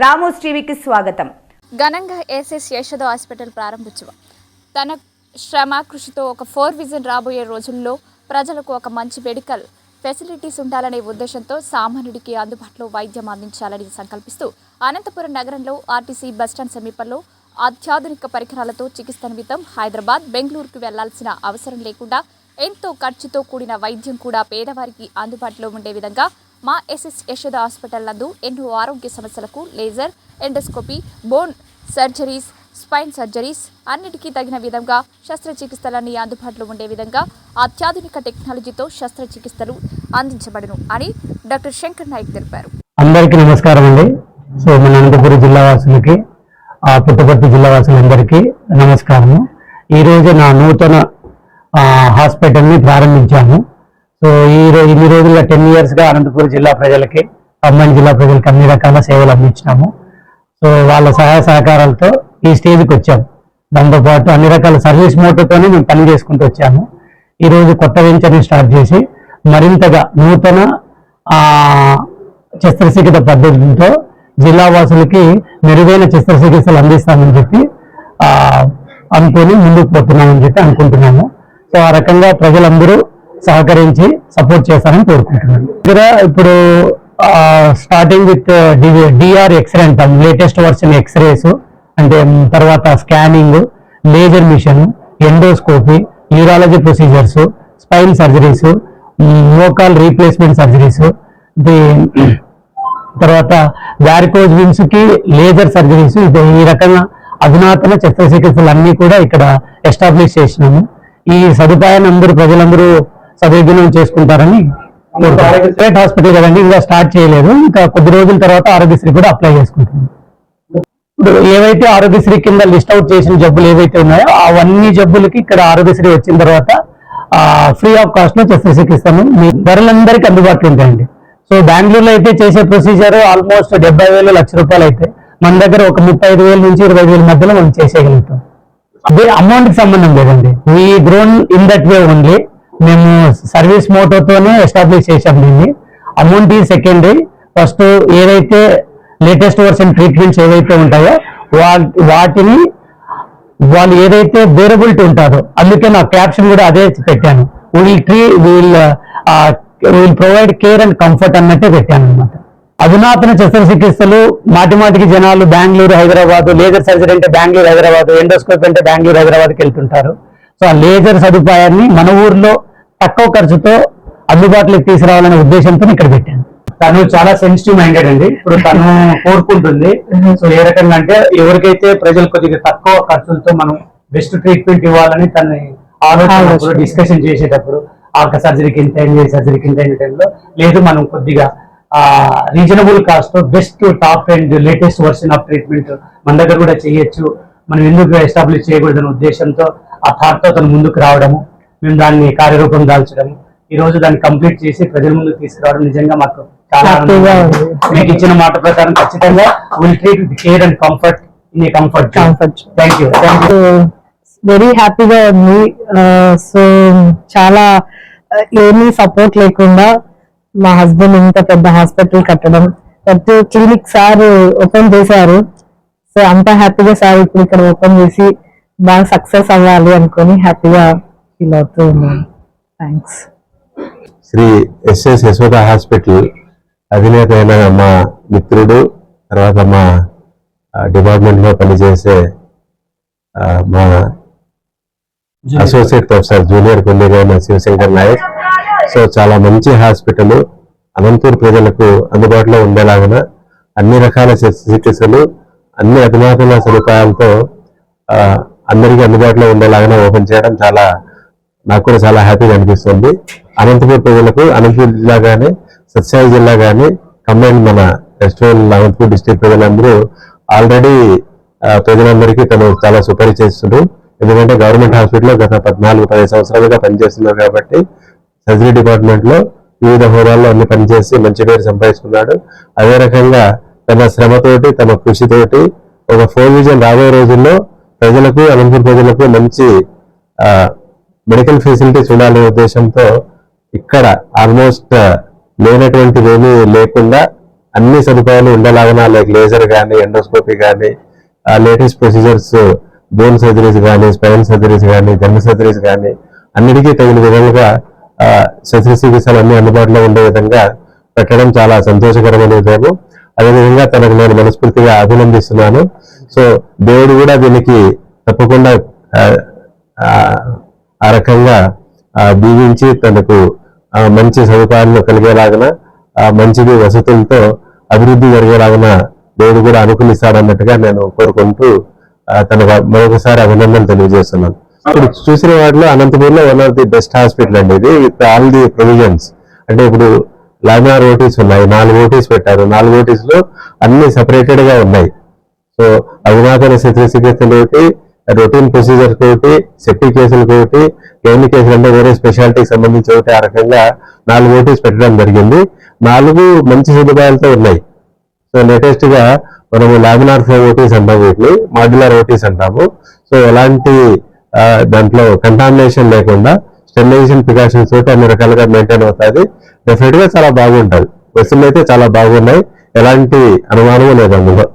Ramos టీవీకి స్వాగతం. ఘనంగా ఏసీఎస్ యశోద హాస్పిటల్ ప్రారంభోత్సవం. తన శ్రమ కృషితో ఒక ఫోర్ విజన్ రాబోయే రోజుల్లో ప్రజలకు ఒక మంచి మెడికల్ ఫెసిలిటీస్ ఉండాలనే ఉద్దేశంతో సామాన్యుడికి అందుబాటులో వైద్యం అందించాలని సంకల్పిస్తూ అనంతపురం నగరంలో ఆర్టీసీ బస్టాండ్ సమీపంలో అత్యాధునిక పరికరాలతో చికిత్స నిమిత్తం హైదరాబాద్ బెంగళూరుకు వెళ్ళాల్సిన అవసరం లేకుండా ఎంతో ఖర్చుతో కూడిన వైద్యం కూడా పేదవారికి అందుబాటులో ఉండే విధంగా మా ఎస్ఎస్ యశోద హాస్పిటల్ నందు ఎన్నో ఆరోగ్య సమస్యలకు laser endoscopy bone surgeries spine surgeries అన్నిటికీ తగిన విధంగా శస్త్రచికిత్సలన్నీ అందుబాటులో ఉండే విధంగా అత్యాధునిక టెక్నాలజీతో శస్త్రచికిత్సలు అందించబడను అని డాక్టర్ శంకర్ నాయక్ తెలిపారు. అందరికీ నమస్కారం అండి. సో మన అనంతపురం జిల్లా వాసులకి ఆ పుట్టపర్తి జిల్లా వాసులందరికీ నమస్కారము. ఈరోజు నా నూతన హాస్పిటల్ని ప్రారంభించాము. సో ఈ రోజు ఇన్ని రోజుల్లో టెన్ ఇయర్స్గా అనంతపురం జిల్లా ప్రజలకి ఖమ్మం జిల్లా ప్రజలకి అన్ని రకాల సేవలు అందించినాము. సో వాళ్ళ సహాయ సహకారాలతో ఈ స్టేజ్కి వచ్చాము దాంతోపాటు అన్ని రకాల సర్వీస్ మోటోతోనే మేము పని చేసుకుంటూ వచ్చాము. ఈరోజు కొత్త వెంచర్ని స్టార్ట్ చేసి మరింతగా నూతన శస్త్రచికిత్స పద్ధతులతో జిల్లా వాసులకి మెరుగైన శస్త్రచికిత్సలు అందిస్తామని చెప్పి అనుకొని ముందుకు పోతున్నామని చెప్పి అనుకుంటున్నాము. సో ఆ రకంగా ప్రజలందరూ సహకరించి సపోర్ట్ చేస్తారని కోరుకుంటున్నాను. ఇక్కడ ఇప్పుడు స్టార్టింగ్ విత్ డిఆర్ ఎక్స్రే అంటాం. లేటెస్ట్ వర్షన్ ఎక్స్రేస్ అంటే తర్వాత scanning laser machine endoscopy neurology procedures spine surgeries మోకాల్ replacement surgeries తర్వాత వ్యారికోజ్ విమ్స్కి లేజర్ సర్జరీస్ ఇది ఈ రకంగా అధునాతన శస్త్రచికిత్సలు అన్ని కూడా ఇక్కడ ఎస్టాబ్లిష్ చేసినాము. ఈ సదుపాయాన్ని అందరూ ప్రజలందరూ సద్వినియోగం చేసుకుంటారని ప్రైవేట్ హాస్పిటల్ కదండి ఇంకా స్టార్ట్ చేయలేదు. ఇంకా కొద్ది రోజుల తర్వాత ఆరోగ్యశ్రీ కూడా అప్లై చేసుకుంటున్నాం. ఇప్పుడు ఏవైతే ఆరోగ్యశ్రీ కింద లిస్ట్ అవుట్ చేసిన జబ్బులు ఏవైతే ఉన్నాయో అవన్నీ జబ్బులకి ఇక్కడ ఆరోగ్యశ్రీ వచ్చిన తర్వాత ఫ్రీ ఆఫ్ కాస్ట్లో శస్త్రచికిత్సను మీ ధరలందరికీ అందుబాటులో ఉంటాయండి. సో బెంగళూరులో అయితే చేసే ప్రొసీజర్ ఆల్మోస్ట్ డెబ్బై వేలు లక్ష రూపాయలు అయితే మన దగ్గర ఒక ముప్పై ఐదు వేల నుంచి ఇరవై వేల మధ్యలో మనం చేసేయగలుగుతాం. అదే అమౌంట్కి సంబంధం లేదండి. We grown in that way only మేము సర్వీస్ మోటోతోనే ఎస్టాబ్లిష్ చేసాం దీన్ని. అమౌంట్ ఈ సెకండరీ ఫస్ట్ ఏదైతే లేటెస్ట్ వర్షన్ ట్రీట్మెంట్స్ ఏవైతే ఉంటాయో వా- వాటిని వాళ్ళు ఏదైతే వేరబిలిటీ ఉంటారో అందుకే నా క్యాప్షన్ కూడా అదే పెట్టాను. Will treat will will provide care and comfort అన్నట్టే పెట్టాను అనమాట అధునాతన శస్త్రచికిత్సలు మాటి మాటికి జనాలు బెంగళూరు హైదరాబాద్ లేజర్ సర్జరీ అంటే బెంగళూరు హైదరాబాద్ ఎండోస్కోప్ అంటే బెంగళూరు హైదరాబాద్కి వెళ్తుంటారు. సో ఆ లేజర్ సదుపాయాన్ని మన ఊర్లో తక్కువ ఖర్చుతో అందుబాటులోకి తీసుకురావాలనే ఉద్దేశంతో ఇక్కడ పెట్టాను. తను చాలా సెన్సిటివ్ మైండెడ్ అండి. ఇప్పుడు తను కోరుకుంటుంది. సో ఏ రకంగా అంటే ఎవరికైతే ప్రజలు కొద్దిగా తక్కువ ఖర్చులతో మనం బెస్ట్ ట్రీట్మెంట్ ఇవ్వాలని తన ఆలోచన డిస్కషన్ చేసేటప్పుడు ఆక సర్జరీకి ఇంత అయింది సర్జరీకి ఇంత అయిన టైంలో లేదు మనం కొద్దిగా reasonable cost best top and latest version of treatment మన దగ్గర కూడా చేయొచ్చు. మనం ఎందుకు ఎస్టాబ్లిష్ చేయకూడదనే ఉద్దేశంతో ఆ థాట్తో తను ముందుకు రావడము. మేము దాన్ని కార్యరూపం దాల్చడము ఈ రోజు దాన్ని కంప్లీట్ చేసి ప్రజల ముందుకు తీసుకురావడం నిజంగా మాకు చాలా. మీకు ఇచ్చిన మాట ప్రకారం ఖచ్చితంగా will treat with care and comfort in a comfort Comfort. Thank you thank you very హ్యాపీగా ఉంది. సో చాలా uh, ఏమీ సపోర్ట్ లేకుండా మా హస్బెండ్ ఇంత పెద్ద హాస్పిటల్ కట్టడం ప్రతి క్లినిక్ సార్ ఓపెన్ చేశారు. సో అంత హ్యాపీగా సార్ ఇప్పుడు ఇక్కడ ఓపెన్ చేసి బాగా సక్సెస్ అవ్వాలి అనుకొని హ్యాపీగా ఫీల్ అవుతూ ఉన్నాను thanks Shri SS Yashoda hospital అధినేత అయిన మా మిత్రుడు తర్వాత మా డిపార్ట్మెంట్లో పనిచేసే మా అసోసియేట్ ప్రొఫెసర్ జూనియర్ కొల్లిగా అయిన శివశంకర్ నాయక్. సో చాలా మంచి హాస్పిటల్ అనంతూరు ప్రజలకు అందుబాటులో ఉండేలాగా అన్ని రకాల చికిత్సలు అన్ని అధునాతన సదుపాయాలతో అందరికీ అందుబాటులో ఉండేలాగా ఓపెన్ చేయడం చాలా నాకు కూడా చాలా హ్యాపీగా అనిపిస్తుంది. అనంతపూర్ ప్రజలకు అనంతపూర్ జిల్లా కానీ సత్యసాయి జిల్లా కానీ కంబైన్ మన ఫెస్టివల్ అనంతపూర్ డిస్టిక్ ప్రజలందరూ ఆల్రెడీ ప్రజలందరికీ తను చాలా సుపరిచిస్తున్నారు ఎందుకంటే గవర్నమెంట్ హాస్పిటల్లో గత పద్నాలుగు పదిహేను సంవత్సరాలుగా పనిచేస్తున్నారు కాబట్టి సర్జరీ డిపార్ట్మెంట్లో వివిధ హోదాల్లో అన్ని పనిచేసి మంచి పేరు సంపాదించుకున్నాడు. అదే రకంగా తన శ్రమతోటి తన కృషితోటి ఒక ఫోర్ విజన్ రాబోయే రోజుల్లో ప్రజలకు అనంతపూర్ ప్రజలకు మంచి మెడికల్ ఫెసిలిటీస్ ఉండాలనే ఉద్దేశంతో ఇక్కడ ఆల్మోస్ట్ లేనటువంటివేమీ లేకుండా అన్ని సదుపాయాలు ఉండేలాగా లైక్ లేజర్ కానీ ఎండోస్కోపీ కానీ లేటెస్ట్ ప్రొసీజర్స్ బోన్ సర్జరీస్ కానీ స్పైన్ సర్జరీస్ కానీ జన్మ సర్జరీస్ కానీ అన్నిటికీ తగిన విధంగా ఆ, శస్త్రచికిత్సలు అన్ని అందుబాటులో ఉండే విధంగా పెట్టడం చాలా సంతోషకరమైన విషయము అదేవిధంగా తనకు నేను మనస్ఫూర్తిగా అభినందిస్తున్నాను. సో దేవుడు కూడా దీనికి తప్పకుండా ఆ, రకంగా దీవించి తనకు మంచి సదుపాయాలను కలిగేలాగన మంచిది వసతులతో అభివృద్ధి జరిగేలాగన దేవుడు కూడా అనుకూలిస్తాడన్నట్టుగా నేను కోరుకుంటూ ఆ, తనకు మరొకసారి అభినందనలు తెలియజేస్తున్నాను. ఇప్పుడు చూసిన వాటిలో అనంతపూర్లో one of the best hospital అండి ఇది విత్ ఆల్ ది ప్రొవిజన్స్ అంటే ఇప్పుడు లామినార్ ఓటీస్ ఉన్నాయి నాలుగు ఓటీస్ పెట్టారు. నాలుగు ఓటీస్లో అన్ని సెపరేటెడ్గా ఉన్నాయి. సో అవినాథన శస్త్రచికిత్సలు ఒకటి రొటీన్ ప్రొసీజర్ ఒకటి సెప్టిక్ కేసులు ఒకటి ఎన్ని కేసులు అంటే వేరే స్పెషాలిటీకి సంబంధించి ఒకటి ఆ రకంగా నాలుగు ఓటీస్ పెట్టడం జరిగింది. నాలుగు మంచి సదుపాయాలతో ఉన్నాయి. సో లేటెస్ట్గా మనము లామినార్ ఫ్లో ఓటీస్ అంటాం వీటిని మాడ్యులర్ ఓటీస్ అంటాము. సో ఎలాంటి దాంట్లో కంటామినేషన్ లేకుండా స్టెరిలైజేషన్ ప్రికాషన్స్ తోటి అన్ని రకాలుగా మెయింటైన్ అవుతుంది. డెఫినెట్గా చాలా బాగుంటుంది. వస్తువులు అయితే చాలా బాగున్నాయి. ఎలాంటి అనుమానము లేదు అందులో.